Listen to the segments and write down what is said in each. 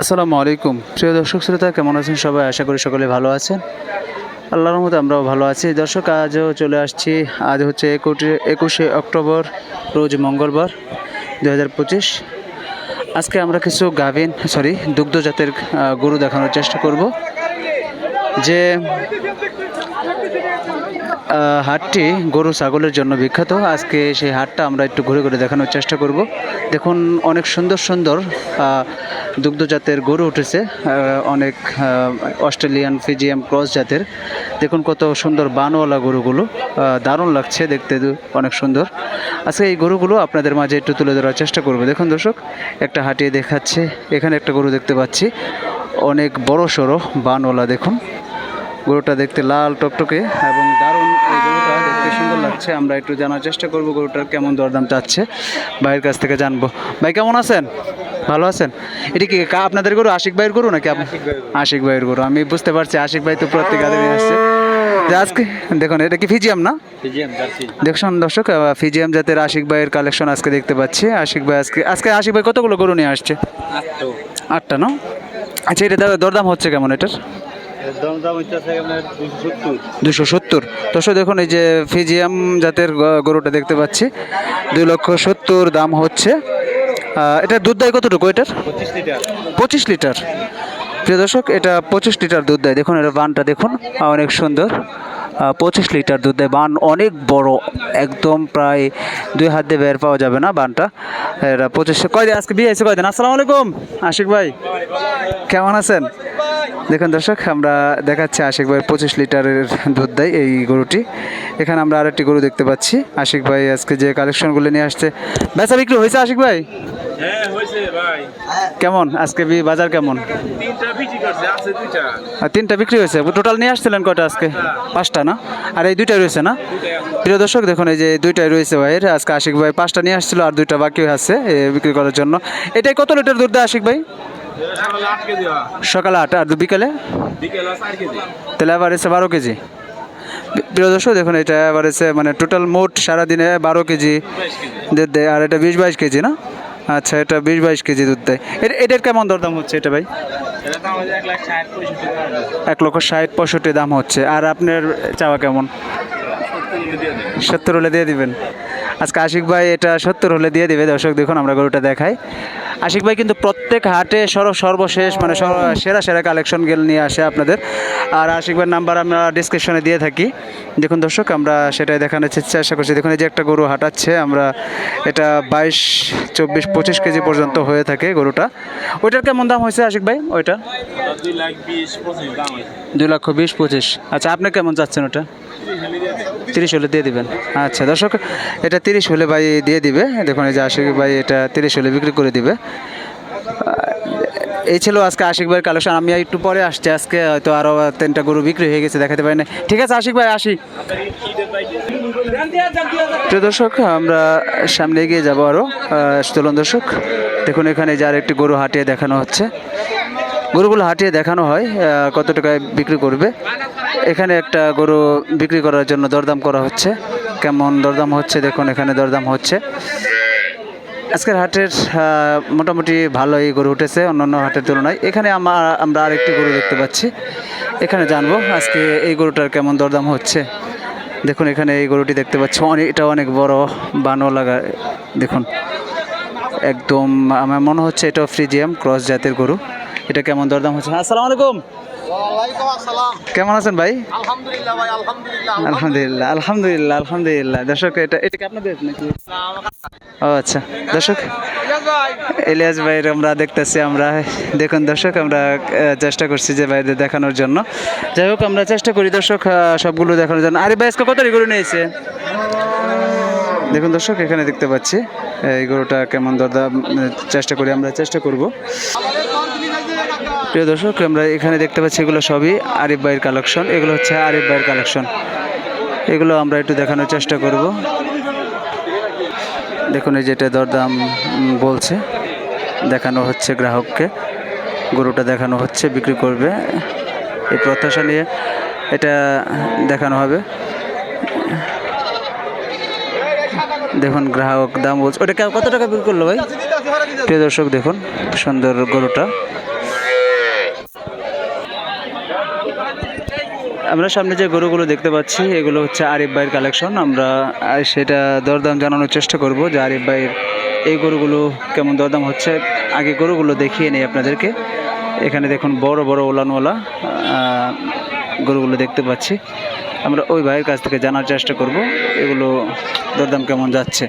আসসালামু আলাইকুম। প্রিয় দর্শক শ্রোতা, কেমন আছেন সবাই? আশা করি সকলে ভালো আছেন। আল্লাহর মতো আমরাও ভালো আছি। দর্শক, আজও চলে আসছি। আজ হচ্ছে একুশে একুশে অক্টোবর, রোজ মঙ্গলবার দু হাজার পঁচিশ। আজকে আমরা কিছু গাভিন, সরি, দুগ্ধজাতের গরু দেখানোর চেষ্টা করব। যে হাটটি গরু ছাগলের জন্য বিখ্যাত। আজকে সেই হাটটা আমরা একটু ঘুরে ঘুরে দেখানোর চেষ্টা করব। দেখুন অনেক সুন্দর সুন্দর আহ, দুগ্ধ জাতের গরু উঠেছে। অনেক অস্ট্রেলিয়ান ফিজিয়াম ক্রস জাতের। দেখুন কত সুন্দর বানওয়ালা গরুগুলো দারুণ লাগছে দেখতে অনেক সুন্দর। আজকে এই গরুগুলো আপনাদের মাঝে একটু তুলে ধরার চেষ্টা করব। দেখুন দর্শক একটা হাটিয়ে দেখাচ্ছে এখানে একটা গরু দেখতে পাচ্ছি। অনেক বড় সড়ো বানওয়ালা দেখুন। গরুটা দেখতে লাল টকটকে এবং দারুণ এই গরুটা দেখতে সুন্দর লাগছে। আমরা একটু জানার চেষ্টা করব গরুটার কেমন দরদাম চাচ্ছে। ভাইয়ের কাছ থেকে জানব। ভাই কেমন আছেন? ভালো আছেন? এটা কি কা- আপনাদের গরু আশিক ভাইয়ের গরু নাকি আপনি? আশিক ভাইয়ের গরু। আমি বুঝতে পারছি আশিক ভাই তো প্রত্যেক আদমি আসছে। আজকে দেখুন এটা কি ফিজিয়াম না? দেখুন দর্শক ফিজিয়াম জাতের আশিক ভাইয়ের কালেকশন আজকে দেখতে পাচ্ছি। আশিক ভাই আজকে আজকে আশিক ভাই কতগুলো গরু নিয়ে আসছে? আটটা। না? আচ্ছা এটা দর- দরদাম হচ্ছে কেমন এটার? দুশো সত্তর। দর্শক দেখুন এই যে ফিজিয়াম জাতের গরুটা দেখতে পাচ্ছি। দুই লক্ষ সত্তর দাম হচ্ছে। এটার দুধ দেয় কতটুকু এটার? পঁচিশ লিটার। প্রিয় দর্শক এটা পঁচিশ লিটার দুধ দেয়। দেখুন এটা বানটা দেখুন অনেক সুন্দর। পঁচিশ লিটার দুধ দেয়। বান অনেক বড় একদম প্রায় দুই হাত দিয়ে বের পাওয়া যাবে না বানটা। এটা পঁচিশ কয়দিন আজকে বিয়ে হয়েছে কয়দিন? আসসালামু আলাইকুম। আশিক ভাই কেমন আছেন? দেখুন দর্শক আমরা দেখাচ্ছি আশিক ভাই পঁচিশ লিটারের দুধ দেয় এই গরুটি। এখানে আমরা আরেকটি গরু দেখতে পাচ্ছি। আশিক ভাই আজকে যে কালেকশনগুলো নিয়ে আসছে। বেচা বিক্রি হয়েছে আশিক ভাই? হ্যাঁ কেমন? আজকে বাজার কেমন? তিনটা বিক্রি হয়েছে। টোটাল নিয়ে আসছিলেন কটা আজকে? পাঁচটা না? আর এই দুইটাই রয়েছে না? প্রিয় দর্শক দেখুন এই যে দুইটাই রয়েছে ভাইয়ের। আজকে আশিক ভাই পাঁচটা নিয়ে আসছিল আর দুইটা বাকি আছে বিক্রি করার জন্য। এটাই কত লিটার দুধ দেয় আশিক ভাই? সকালে আট আর বিকালে? তাহলে এসে বারো কেজি। প্রিয় দেখুন, এটা এসে মানে টোটাল মোট সারাদিনে বারো কেজি দুধ দেয়, আর এটা বিশ বাইশ কেজি, না? আচ্ছা এটা বিশ বাইশ কেজি দুধ দেয়। এটা এটার কেমন দরদাম হচ্ছে এটা ভাই? এক লক্ষ ষাট, পঁয়ষট্টি দাম হচ্ছে। আর আপনার চাওয়া কেমন? সত্তর হলে দিয়ে দিবেন। আজকে আশিক ভাই এটা সত্তর হলে দিয়ে দেবে দর্শক দেখুন আমরা গরুটা দেখাই। আশিক ভাই কিন্তু প্রত্যেক হাটে সর সর্বশেষ মানে সর- সেরা কালেকশন গেল নিয়ে আসে আপনাদের। আর আশিক ভাইয়ের নাম্বার আমরা ডিসক্রিপশনে দিয়ে থাকি। দেখুন দর্শক আমরা সেটাই দেখানোর চেষ্টা করছি। দেখুন এই যে একটা গরু হাঁটাচ্ছে আমরা এটা বাইশ চব্বিশ পঁচিশ কেজি পর্যন্ত হয়ে থাকে গরুটা। ওইটার কেমন দাম হয়েছে আশিক ভাই ওইটা? দুই লাখ বিশ পঁচিশ দাম হয়েছে। লক্ষ বিশ পঁচিশ। আচ্ছা আপনি কেমন চাচ্ছেন ওটা? তিরিশ হলে দিয়ে দিবেন। আচ্ছা দর্শক, এটা তিরিশ হলে ভাই দিয়ে দিবে। দেখুন, এই যে আশিক ভাই এটা তিরিশ হলে বিক্রি করে দিবে। এই ছিল আজকে আশিক ভাইয়ের কালেকশন। আমি একটু পরে আসছি। আজকে হয়তো আরও তিনটা গরু বিক্রি হয়ে গেছে, দেখাতে পারি না ঠিক আছে, আশিক ভাই, আসি। তো দর্শক, আমরা সামনে এগিয়ে যাব আরও চলুন দর্শক, দেখুন এখানে যার একটি গরু হাটিয়ে দেখানো হচ্ছে। গরুগুলো হাটিয়ে দেখানো হয় কত টাকায় বিক্রি করবে। এখানে একটা গরু বিক্রি করার জন্য দরদাম করা হচ্ছে। কেমন দরদাম হচ্ছে দেখুন, এখানে দরদাম হচ্ছে। আজকের হাটের মোটামুটি ভালোই গরু উঠেছে অন্যান্য হাটের তুলনায়। এখানে আমার আমরা আরেকটি গরু দেখতে পাচ্ছি। এখানে জানব আজকে এই গরুটার কেমন দরদাম হচ্ছে। দেখুন, এখানে এই গরুটি দেখতে পাচ্ছি অনেক এটা অনেক বড় বানো লাগা, দেখুন। একদম, আমার মনে হচ্ছে এটা ফ্রিজিয়াম, ক্রস জাতের গরু। এটা কেমন দরদাম হচ্ছে? আসসালামু আলাইকুম। কেমন আছেন ভাই? আলহামদুলিল্লাহ ভাই আলহামদুলিল্লাহ। আলহামদুলিল্লাহ দর্শক এটা এটা কি আপনাদের নাকি? ও আচ্ছা দর্শক ইলিয়াস ভাইয়ের আমরা দেখতেছি আমরা দেখুন দর্শক আমরা চেষ্টা করছি যে ভাইদের দেখানোর জন্য। যাই হোক আমরা চেষ্টা করি দর্শক সবগুলো দেখানোর জন্য। আরে ভাই আজকে কত করে নিয়েছে? দেখুন দর্শক এখানে দেখতে পাচ্ছি এই গরুটা কেমন দরদাম চেষ্টা করি আমরা চেষ্টা করব। প্রিয় দর্শক, আমরা এখানে দেখতে পাচ্ছি এগুলো সবই আরিফ ভাইয়ের কালেকশন এগুলো হচ্ছে আরিফ ভাইয়ের কালেকশন এগুলো আমরা একটু দেখানোর চেষ্টা করব। দেখুন এই যেটা দরদাম বলছে। দেখানো হচ্ছে গ্রাহককে। গরুটা দেখানো হচ্ছে, বিক্রি করবে। এই প্রত্যাশা নিয়ে এটা দেখানো হবে। দেখুন গ্রাহক দাম বলছে। ওটা কত টাকা বিক্রি করল ভাই? প্রিয় দর্শক, দেখুন, সুন্দর গরুটা। আমরা সামনে যে গরুগুলো দেখতে পাচ্ছি এগুলো হচ্ছে আরিফ ভাইয়ের কালেকশন আমরা সেটা দরদাম জানানোর চেষ্টা করব যে আরিফ ভাইয়ের এই গরুগুলো কেমন দরদাম হচ্ছে। আগে গরুগুলো দেখিয়ে নেই আপনাদেরকে। এখানে দেখুন বড় বড় ওলানওয়ালা গরুগুলো দেখতে পাচ্ছি। আমরা ওই ভাইয়ের কাছ থেকে জানার চেষ্টা করব এগুলো দরদাম কেমন যাচ্ছে।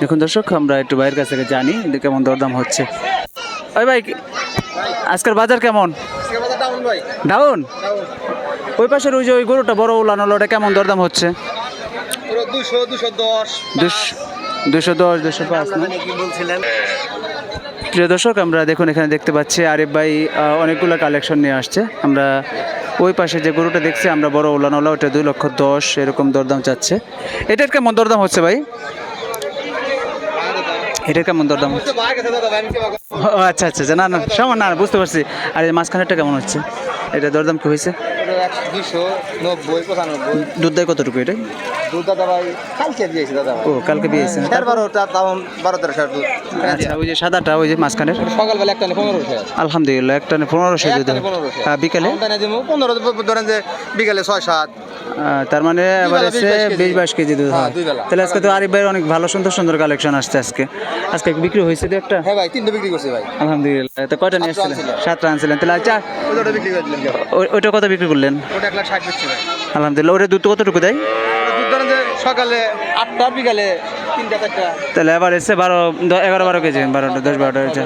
দেখুন দর্শক আমরা একটু ভাইয়ের কাছ থেকে জানি কেমন দরদাম হচ্ছে। ওই ভাই আজকের বাজার কেমন? ডাউন ওই পাশের ওই যে ওই গরুটা বড় উলানো ওটা কেমন দরদাম হচ্ছে? দুশো দুশো দশ দুশ- দুশো দশ পাঁচ না? প্রিয় দর্শক আমরা দেখুন এখানে দেখতে পাচ্ছি আরিফ ভাই অনেকগুলো কালেকশন নিয়ে আসছে। আমরা ওই পাশে যে গরুটা দেখছি আমরা বড় উলানোলা ওটা দুই লক্ষ দশ এরকম দরদাম চাচ্ছে। এটার কেমন দরদাম হচ্ছে ভাই? এটার কেমন দরদাম হচ্ছে? আচ্ছা আচ্ছা আচ্ছা, না না সমান না না, বুঝতে পারছি। আর এই মাঝখানেরটা কেমন হচ্ছে? এটা দরদাম কি হয়েছে? একশো দুশো নব্বই পঁচানব্বই। কতটুকু এটা? দুধ দাদা ভাই কালকে দিয়েছি দাদা ও কালকে চার বারোটা দাম বারো তেরোশো দুধ। আচ্ছা ওই যে সাদাটা ওই যে মাঝখানের? সকালবেলা একটা পনেরো শেয়ার আলহামদুলিল্লাহ একটা পনেরোশো দুধ হয়। বিকালে? পনেরো ধরেন যে বিকালে ছয় সাত তার মানে এবার এসে বিশ বাইশ কেজি। দুধ হ্যাঁ, হয়। তাহলে আজকে তো আরিফ ভাইয়ের অনেক ভালো সুন্দর সুন্দর কালেকশন আসছে আজকে। আজকে বিক্রি হয়েছে তো একটা? হ্যাঁ ভাই তিনটে বিক্রি করছি ভাই। আলহামদুলিল্লাহ। তো কয়টা নিয়ে সাতটা আসছিলেন? সাতটা আনছিলেন। তাহলে আচ্ছা ওটা বিক্রি করে দিলেন ওইটা কত বিক্রি করলেন? ওটা এক লাখ ষাট ভাই। আলহামদুলিল্লাহ। ওটা দুধ কতটুকু দেয়? ওটা সকালে আটটা বিকালে তিনটা চারটা। তাহলে এবার এসে বারো এগারো বারো কেজি বারোটা দশ বারোটা হয়েছে।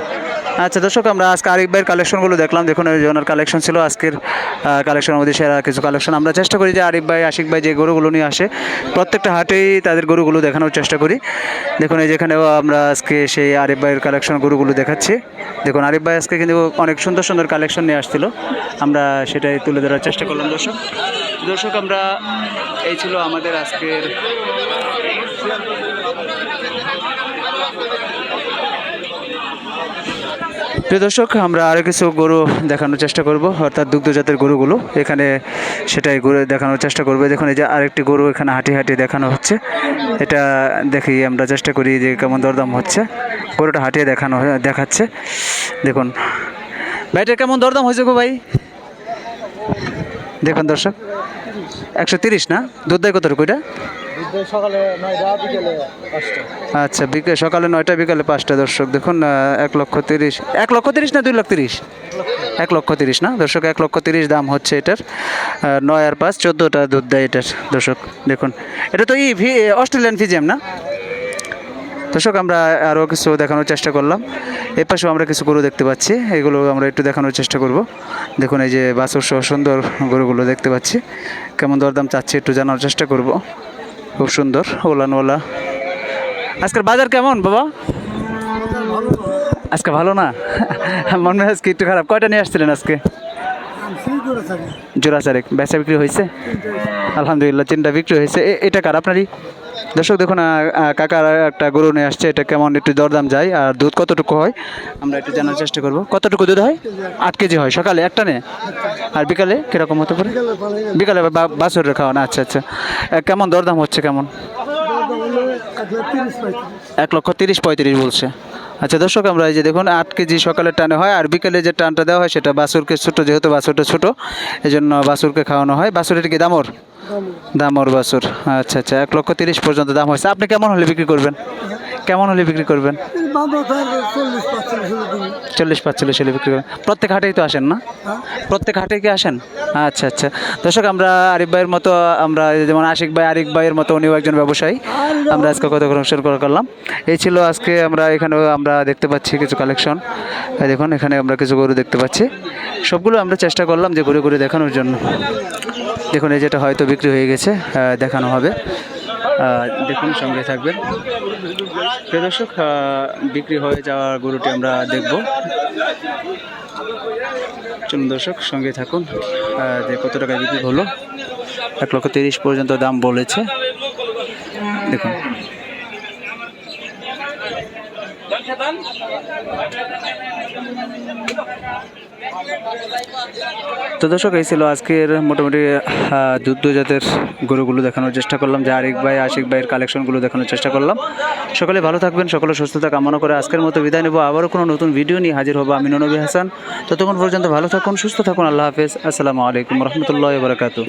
আচ্ছা দর্শক, আমরা আজকে আরিফ ভাইয়ের কালেকশনগুলো দেখলাম। দেখুন ওই ওনার কালেকশন ছিল, আজকের কালেকশনের মধ্যে সেরা কিছু কালেকশন। আমরা চেষ্টা করি যে আরিফ ভাই, আশিক ভাই যে গরুগুলো নিয়ে আসে, প্রত্যেকটা হাটেই তাদের গরুগুলো দেখানোর চেষ্টা করি। দেখুন, এই যেখানেও আমরা আজকে সেই আরিফ ভাইয়ের কালেকশন গরুগুলো দেখাচ্ছি। দেখুন, আরিফ ভাই আজকে কিন্তু অনেক সুন্দর সুন্দর কালেকশন নিয়ে আসছিল। আমরা সেটাই তুলে ধরার চেষ্টা করলাম, দর্শক। দর্শক, আমরা, এই ছিল আমাদের আজকের প্রিয় দর্শক, আমরা আরও কিছু গরু দেখানোর চেষ্টা করব। অর্থাৎ দুগ্ধজাতের গরুগুলো। এখানে সেটাই গরু দেখানোর চেষ্টা করব। দেখুন, এই যে আরেকটি গরু এখানে হাঁটি হাঁটি দেখানো হচ্ছে। এটা দেখি আমরা চেষ্টা করি যে কেমন দরদাম হচ্ছে। গরুটা হাঁটিয়ে দেখানো দেখাচ্ছে। দেখুন। ভাইটা কেমন দরদাম হয়েছে গো ভাই? দেখুন দর্শক, একশো তিরিশ না? দুধ দেয় কতটুকু এটা? আচ্ছা বিকেল সকালে নয়টা, বিকালে পাঁচটা, দর্শক, দেখুন এক লক্ষ তিরিশ, এক লক্ষ তিরিশ না দুই লক্ষ তিরিশ? এক লক্ষ তিরিশ না? দর্শক, এক লক্ষ তিরিশ দাম হচ্ছে এটার। নয় আর পাঁচ, চোদ্দোটা দুধ দেয় এটার, দর্শক, দেখুন। এটা তো ই অস্ট্রেলিয়ান ফিজিয়াম না? দর্শক, আমরা আরও কিছু দেখানোর চেষ্টা করলাম। এর পাশেও আমরা কিছু গরু দেখতে পাচ্ছি, এগুলো আমরা একটু দেখানোর চেষ্টা করব। দেখুন, এই যে বাছুর সহ সুন্দর গরুগুলো দেখতে পাচ্ছি। কেমন দরদাম চাচ্ছি একটু জানার চেষ্টা করব। খুব সুন্দর ওলানওয়ালা আজকের বাজার কেমন, বাবা? আজকে ভালো না? মনে হয় আজকে একটু খারাপ? কয়টা নিয়ে আসছিলেন আজকে? জোড়া চারেক। বেচা বিক্রি হয়েছে? আলহামদুলিল্লাহ তিনটা বিক্রি হয়েছে। এটা কার? আপনারই? দর্শক, দেখুন কাকার একটা গরু নিয়ে আসছে। এটা কেমন একটু দরদাম যায়, আর দুধ কতটুকু হয়? আমরা একটু জানার চেষ্টা করব। কতটুকু দুধ হয়? আট কেজি হয়। সকালে একটা নে? আর বিকালে কীরকম হতে পারে? বিকালে বা- বাছুরের খাওয়ানো। আচ্ছা আচ্ছা। কেমন দরদাম হচ্ছে কেমন? এক লক্ষ তিরিশ পঁয়ত্রিশ বলছে। আচ্ছা দর্শক, আমরা এই যে দেখুন, আট কেজি সকালে টানে হয় আর বিকেলে যে টানটা দেওয়া হয় সেটা বাসুরকে ছোটো, যেহেতু বাসুরটা ছোটো এই জন্য বাসুরকে খাওয়ানো হয়। বাসুরের কি দামর? দামর বাসুর। আচ্ছা আচ্ছা এক লক্ষ তিরিশ পর্যন্ত দাম হয়েছে। আপনি কেমন হলে বিক্রি করবেন? কেমন হলে বিক্রি করবেন? চল্লিশ পাঁচচল্লিশ হলে বিক্রি করেন প্রত্যেক হাটেই তো আসেন না? প্রত্যেক হাটে কি আসেন? আচ্ছা আচ্ছা। দর্শক আমরা আরিফ ভাইয়ের মতো আমরা যেমন আশিক ভাই আরিফ ভাইয়ের মতো উনিও একজন ব্যবসায়ী। আমরা আজকে কত করে করলাম। এই ছিল আজকে আমরা এখানে আমরা দেখতে পাচ্ছি কিছু কালেকশন দেখুন এখানে আমরা কিছু গরু দেখতে পাচ্ছি। সবগুলো আমরা চেষ্টা করলাম যে ঘুরে ঘুরে দেখানোর জন্য। দেখুন এই যেটা হয়তো বিক্রি হয়ে গেছে দেখানো হবে। দেখুন, সঙ্গে থাকবেন। প্রিয় দর্শক বিক্রি হয়ে যাওয়া গরুটি আমরা দেখব। চলুন দর্শক, সঙ্গে থাকুন। যে কত টাকায় বিক্রি হলো, এক লক্ষ তিরিশ পর্যন্ত দাম বলেছে। দেখুন। তো দর্শক, এই ছিল আজকের মোটামুটি দুগ্ধ জাতের গরুগুলো দেখানোর চেষ্টা করলাম, যে আরিক ভাই, আশিক ভাইয়ের কালেকশনগুলো দেখানোর চেষ্টা করলাম। সকলে ভালো থাকবেন, সকলে সুস্থতা কামনা করে আজকের মতো বিদায় নেব। আবারও কোনো নতুন ভিডিও নিয়ে হাজির হব আমি নবী হাসান। ততক্ষণ পর্যন্ত ভালো থাকুন, সুস্থ থাকুন, আল্লাহ হাফেজ। আসসালামু আলাইকুম রহমতুল্লাহ বারকাতু